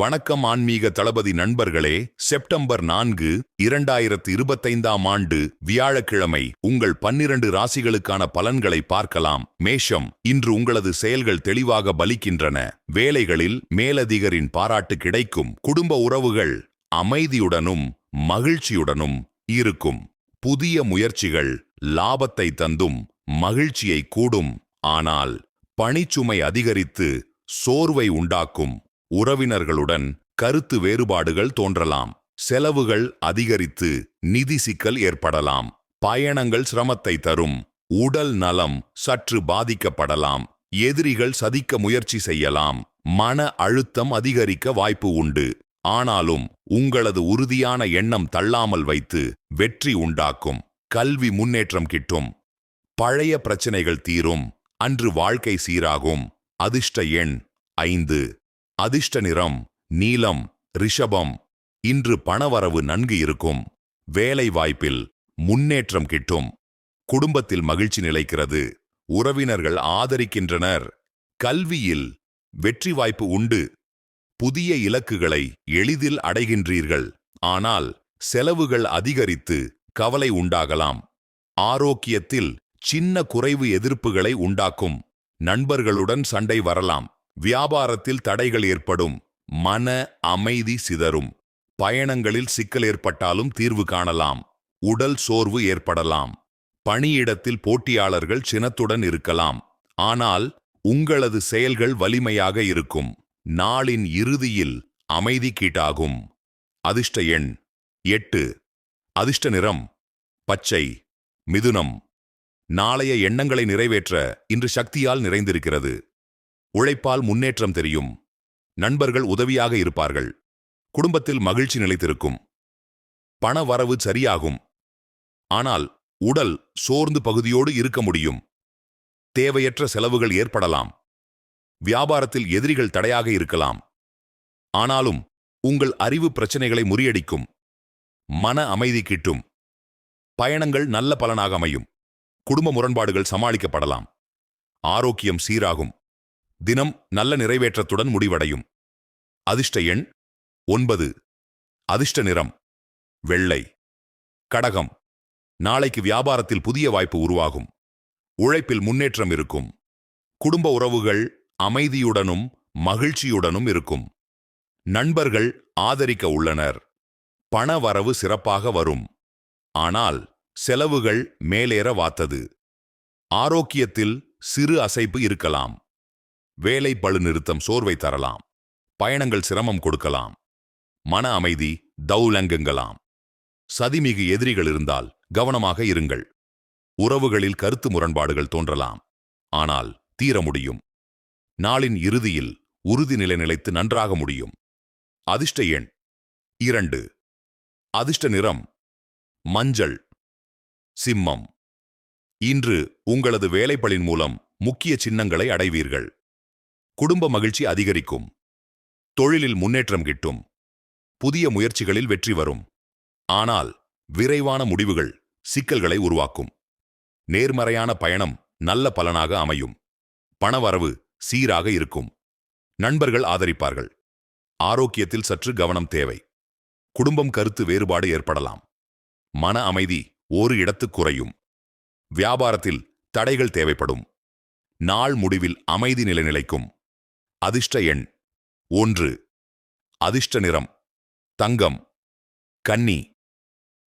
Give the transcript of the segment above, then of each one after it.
வணக்கம் ஆன்மீக தளபதி நண்பர்களே செப்டம்பர் நான்கு இரண்டாயிரத்து இருபத்தைந்தாம் ஆண்டு வியாழக்கிழமை உங்கள் பன்னிரண்டு ராசிகளுக்கான பலன்களை பார்க்கலாம். மேஷம் இன்று உங்களது செயல்கள் தெளிவாக பலிக்கின்றன. வேலைகளில் மேலதிகரின் பாராட்டு கிடைக்கும். குடும்ப உறவுகள் அமைதியுடனும் மகிழ்ச்சியுடனும் இருக்கும். புதிய முயற்சிகள் லாபத்தை தந்தும் மகிழ்ச்சியை கூடும். ஆனால் பணிச்சுமை அதிகரித்து சோர்வை உண்டாக்கும். உறவினர்களுடன் கருத்து வேறுபாடுகள் தோன்றலாம். செலவுகள் அதிகரித்து நிதி சிக்கல் ஏற்படலாம். பயணங்கள் சிரமத்தை தரும். உடல் நலம் சற்று பாதிக்கப்படலாம். எதிரிகள் சதிக்க முயற்சி செய்யலாம். மன அழுத்தம் அதிகரிக்க வாய்ப்பு உண்டு. ஆனாலும் உங்களது உறுதியான எண்ணம் தள்ளாமல் வைத்து வெற்றி உண்டாக்கும். கல்வி முன்னேற்றம் கிட்டும். பழைய பிரச்சனைகள் தீரும். அன்று வாழ்க்கை சீராகும். அதிர்ஷ்ட எண் ஐந்து. அதிர்ஷ்ட நிறம் நீலம் ரிஷபம். இன்று பணவரவு நன்கு இருக்கும். வேலை வாய்ப்பில் முன்னேற்றம் கிட்டும். குடும்பத்தில் மகிழ்ச்சி நிலைக்கிறது. உறவினர்கள் ஆதரிக்கின்றனர். கல்வியில் வெற்றி வாய்ப்பு உண்டு. புதிய இலக்குகளை எளிதில் அடைகின்றீர்கள். ஆனால் செலவுகள் அதிகரித்து கவலை உண்டாகலாம். ஆரோக்கியத்தில் சின்ன குறைவு எதிர்ப்புகளை உண்டாக்கும். நண்பர்களுடன் சண்டை வரலாம். வியாபாரத்தில் தடைகள் ஏற்படும். மன அமைதி சிதறும். பயணங்களில் சிக்கல் ஏற்பட்டாலும் தீர்வு காணலாம். உடல் சோர்வு ஏற்படலாம். பணியிடத்தில் போட்டியாளர்கள் சினத்துடன் இருக்கலாம். ஆனால் உங்களது செயல்கள் வலிமையாக இருக்கும். நாளின் இறுதியில் அமைதி கீட்டாகும் அதிர்ஷ்ட எண் எட்டு. அதிர்ஷ்ட நிறம் பச்சை. மிதுனம். நாளைய எண்ணங்களை நிறைவேற்ற இன்று சக்தியால் நிறைந்திருக்கிறது. உழைப்பால் முன்னேற்றம் தெரியும். நண்பர்கள் உதவியாக இருப்பார்கள். குடும்பத்தில் மகிழ்ச்சி நிலைத்திருக்கும். பண வரவு சரியாகும். ஆனால் உடல் சோர்ந்து பகுதியோடு இருக்க முடியும். தேவையற்ற செலவுகள் ஏற்படலாம். வியாபாரத்தில் எதிரிகள் தடையாக இருக்கலாம். ஆனாலும் உங்கள் அறிவு பிரச்சனைகளை முறியடிக்கும். மன அமைதி கிட்டும். பயணங்கள் நல்ல பலனாக அமையும். குடும்ப முரண்பாடுகள் சமாளிக்கப்படலாம். ஆரோக்கியம் சீராகும். தினம் நல்ல நிறைவேற்றத்துடன் முடிவடையும். அதிர்ஷ்ட எண் ஒன்பது. அதிர்ஷ்ட நிறம் வெள்ளை. கடகம் நாளைக்கு வியாபாரத்தில் புதிய வாய்ப்பு உருவாகும். உழைப்பில் முன்னேற்றம் இருக்கும். குடும்ப உறவுகள் அமைதியுடனும் மகிழ்ச்சியுடனும் இருக்கும். நண்பர்கள் ஆதரிக்க உள்ளனர். பண வரவு சிறப்பாக வரும். ஆனால் செலவுகள் மேலேற வாத்தது ஆரோக்கியத்தில் சிறு அசைப்பு இருக்கலாம். வேலை பழு நிறுத்தம் சோர்வை தரலாம். பயணங்கள் சிரமம் கொடுக்கலாம். மன அமைதி தௌலங்கங்கலாம். சதிமிகு எதிரிகள் இருந்தால் கவனமாக இருங்கள். உறவுகளில் கருத்து முரண்பாடுகள் தோன்றலாம். ஆனால் தீர முடியும். நாளின் இறுதியில் உறுதி நிலை நிலைத்து நன்றாக முடியும். அதிர்ஷ்ட எண் இரண்டு. அதிர்ஷ்ட நிறம் மஞ்சள். சிம்மம். இன்று உங்களது வேலைப்பளின் மூலம் முக்கிய சின்னங்களை அடைவீர்கள். குடும்ப மகிழ்ச்சி அதிகரிக்கும். தொழிலில் முன்னேற்றம் கிட்டும். புதிய முயற்சிகளில் வெற்றி வரும். ஆனால் விரைவான முடிவுகள் சிக்கல்களை உருவாக்கும். நேர்மறையான பயணம் நல்ல பலனாக அமையும். பணவரவு சீராக இருக்கும். நண்பர்கள் ஆதரிப்பார்கள். ஆரோக்கியத்தில் சற்று கவனம் தேவை. குடும்பம் கருத்து வேறுபாடு ஏற்படலாம். மன அமைதி ஒரு இடத்து குறையும். வியாபாரத்தில் தடைகள் தேவைப்படும். நாள் முடிவில் அமைதி நிலை நிலைக்கும் அதிர்ஷ்ட எண். ஒன்று. அதிர்ஷ்ட நிறம். தங்கம். கன்னி.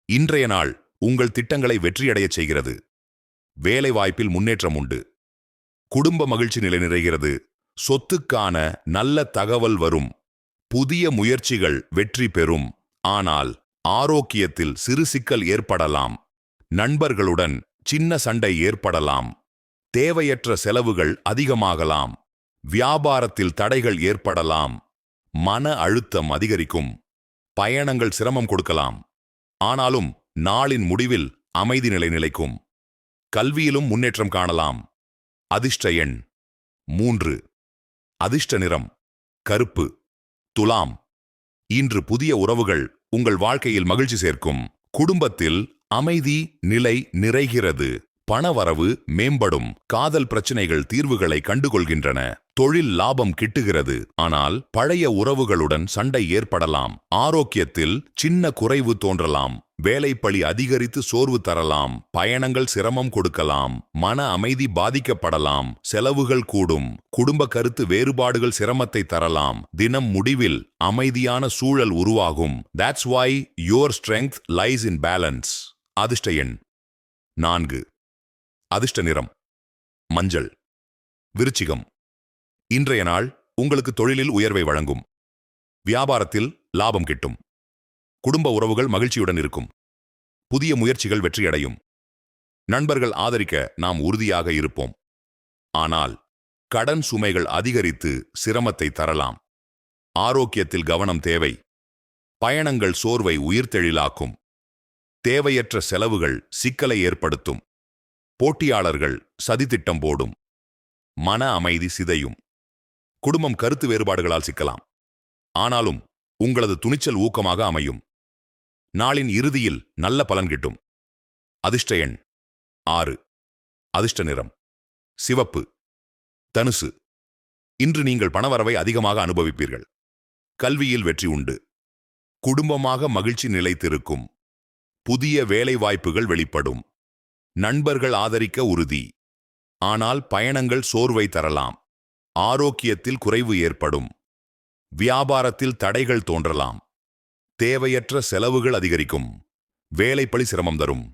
இன்றைய நாள் உங்கள் திட்டங்களை வெற்றியடையச் செய்கிறது. வேலை வாய்ப்பில் முன்னேற்றம் உண்டு. குடும்ப மகிழ்ச்சி நிலை நிறைகிறது. சொத்துக்கான நல்ல தகவல் வரும். புதிய முயற்சிகள் வெற்றி பெறும். ஆனால் ஆரோக்கியத்தில் சிறு சிக்கல் ஏற்படலாம். நண்பர்களுடன் சின்ன சண்டை ஏற்படலாம். தேவையற்ற செலவுகள் அதிகமாகலாம். வியாபாரத்தில் தடைகள் ஏற்படலாம். மன அழுத்தம் அதிகரிக்கும். பயணங்கள் சிரமம் கொடுக்கலாம். ஆனாலும் நாளின் முடிவில் அமைதி நிலை நிலைக்கும். கல்வியிலும் முன்னேற்றம் காணலாம். அதிர்ஷ்ட எண் மூன்று. அதிர்ஷ்ட நிறம் கருப்பு. துலாம். இன்று புதிய உறவுகள் உங்கள் வாழ்க்கையில் மகிழ்ச்சி சேர்க்கும். குடும்பத்தில் அமைதி நிலை நிறைகிறது. பணவரவு மேம்படும். காதல் பிரச்சனைகள் தீர்வுகளை கண்டுகொள்கின்றன. தொழில் லாபம் கிட்டுகிறது. ஆனால் பழைய உறவுகளுடன் சண்டை ஏற்படலாம். ஆரோக்கியத்தில் சின்ன குறைவு தோன்றலாம். வேலைப்பளி அதிகரித்து சோர்வு தரலாம். பயணங்கள் சிரமம் கொடுக்கலாம். மன அமைதி பாதிக்கப்படலாம். செலவுகள் கூடும். குடும்ப கருத்து வேறுபாடுகள் சிரமத்தை தரலாம். தினம் முடிவில் அமைதியான சூழல் உருவாகும். That's why your strength lies in balance அதிர்ஷ்ட எண் நான்கு. அதிர்ஷ்ட நிறம். மஞ்சள். விருச்சிகம். இன்றைய நாள் உங்களுக்கு தொழிலில் உயர்வை வழங்கும். வியாபாரத்தில் லாபம் கிட்டும். குடும்ப உறவுகள் மகிழ்ச்சியுடன் இருக்கும். புதிய முயற்சிகள் வெற்றியடையும். நண்பர்கள் ஆதரிக்க நாம் உறுதியாக இருப்போம். ஆனால் கடன் சுமைகள் அதிகரித்து சிரமத்தை தரலாம். ஆரோக்கியத்தில் கவனம் தேவை. பயணங்கள் சோர்வை உயிர்த்தெழிலாக்கும். தேவையற்ற செலவுகள் சிக்கலை ஏற்படுத்தும். போட்டியாளர்கள் சதித்திட்டம் போடும். மன அமைதி சிதையும். குடும்பம் கருத்து வேறுபாடுகளால் சிக்கலாம். ஆனாலும் உங்களது துணிச்சல் ஊக்கமாக அமையும். நாளின் இறுதியில் நல்ல பலன் கிட்டும். அதிர்ஷ்ட எண் ஆறு. அதிர்ஷ்ட நிறம் சிவப்பு. தனுசு. இன்று நீங்கள் பணவரவை அதிகமாக அனுபவிப்பீர்கள். கல்வியில் வெற்றி உண்டு. குடும்பமாக மகிழ்ச்சி நிலைத்திருக்கும். புதிய வேலை வாய்ப்புகள் வெளிப்படும். நண்பர்கள் ஆதரிக்க உறுதி. ஆனால் பயணங்கள் சோர்வை தரலாம். ஆரோக்கியத்தில் குறைவு ஏற்படும். வியாபாரத்தில் தடைகள் தோன்றலாம். தேவையற்ற செலவுகள் அதிகரிக்கும். வேலைப்பளி சிரமம் தரும்.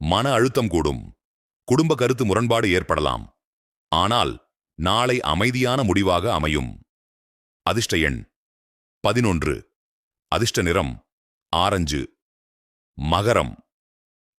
மன அழுத்தம் கூடும். குடும்ப கருத்து முரண்பாடு ஏற்படலாம். ஆனால் நாளை அமைதியான முடிவாக அமையும். அதிர்ஷ்ட எண் பதினொன்று. அதிர்ஷ்ட நிறம் ஆரஞ்சு. மகரம்.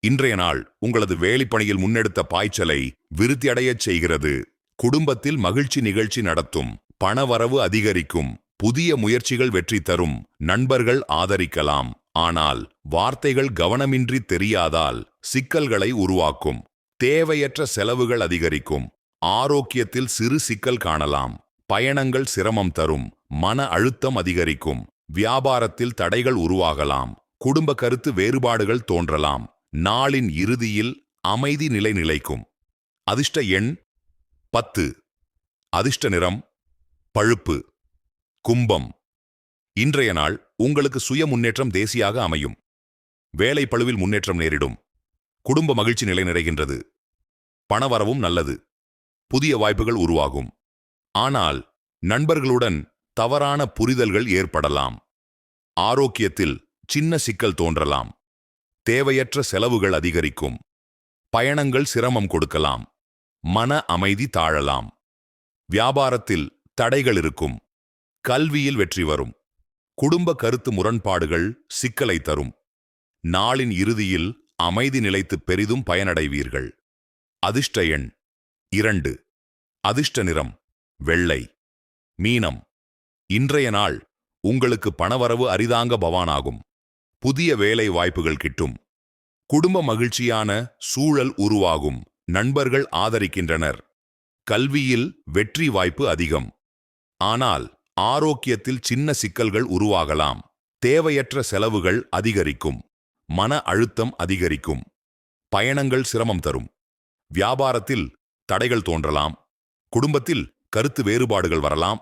இன்றைய நாள் உங்களது வேலைப்பணியில் முன்னெடுத்த பாய்ச்சலை விருத்தியடையச் செய்கிறது. குடும்பத்தில் மகிழ்ச்சி நிகழ்ச்சி நடத்தும் பணவரவு அதிகரிக்கும் புதிய முயற்சிகள் வெற்றி தரும் நண்பர்கள் ஆதரிக்கலாம். ஆனால் வார்த்தைகள் கவனமின்றி தெரியாதால் சிக்கல்களை உருவாக்கும் தேவையற்ற செலவுகள் அதிகரிக்கும் ஆரோக்கியத்தில் சிறு சிக்கல் காணலாம் பயணங்கள் சிரமம் தரும் மன அழுத்தம் அதிகரிக்கும் வியாபாரத்தில் தடைகள் உருவாகலாம் குடும்ப கருத்து வேறுபாடுகள் தோன்றலாம். நாளின் இறுதியில் அமைதி நிலை நிலைக்கும். அதிர்ஷ்ட எண் பத்து. அதிர்ஷ்ட நிறம் பழுப்பு. கும்பம். இன்றைய நாள் உங்களுக்கு சுய முன்னேற்றம் தேசியாக அமையும். வேலை பழுவில் முன்னேற்றம் நேரிடும். குடும்ப மகிழ்ச்சி நிலை நிறைகின்றது பணவரவும் நல்லது. புதிய வாய்ப்புகள் உருவாகும். ஆனால் நண்பர்களுடன் தவறான புரிதல்கள் ஏற்படலாம். ஆரோக்கியத்தில் சின்ன சிக்கல் தோன்றலாம். தேவையற்ற செலவுகள் அதிகரிக்கும். பயணங்கள் சிரமம் கொடுக்கலாம். மன அமைதி தாழலாம். வியாபாரத்தில் தடைகள் இருக்கும். கல்வியில் வெற்றி வரும். குடும்ப கருத்து முரண்பாடுகள் சிக்கலை தரும். நாளின் இறுதியில் அமைதி நிலைத்து பெரிதும் பயனடைவீர்கள். அதிர்ஷ்ட எண் இரண்டு. அதிர்ஷ்ட நிறம் வெள்ளை. மீனம் இன்றைய நாள் உங்களுக்கு பணவரவு அரிதாங்க பவானாகும். புதிய வேலை வாய்ப்புகள் கிட்டும். குடும்ப மகிழ்ச்சியான சூழல் உருவாகும். நண்பர்கள் ஆதரிக்கின்றனர். கல்வியில் வெற்றி வாய்ப்பு அதிகம். ஆனால் ஆரோக்கியத்தில் சின்ன சிக்கல்கள் உருவாகலாம். தேவையற்ற செலவுகள் அதிகரிக்கும். மன அழுத்தம் அதிகரிக்கும். பயணங்கள் சிரமம் தரும். வியாபாரத்தில் தடைகள் தோன்றலாம். குடும்பத்தில் கருத்து வேறுபாடுகள் வரலாம்.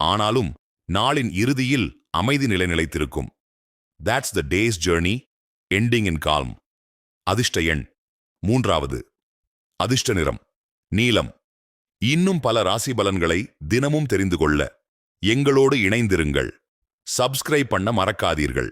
ஆனாலும் நாளின் இறுதியில் அமைதி நிலை நிலைத்திருக்கும் that's the day's journey ending in calm அதிர்ஷ்ட எண். மூன்றாவது. அதிர்ஷ்ட நிறம். நீலம். இன்னும் பல ராசி பலன்களை தினமும் தெரிந்து கொள்ள எங்களோடு இணைந்திருங்கள். சப்ஸ்கிரைப் பண்ண மறக்காதீர்கள்.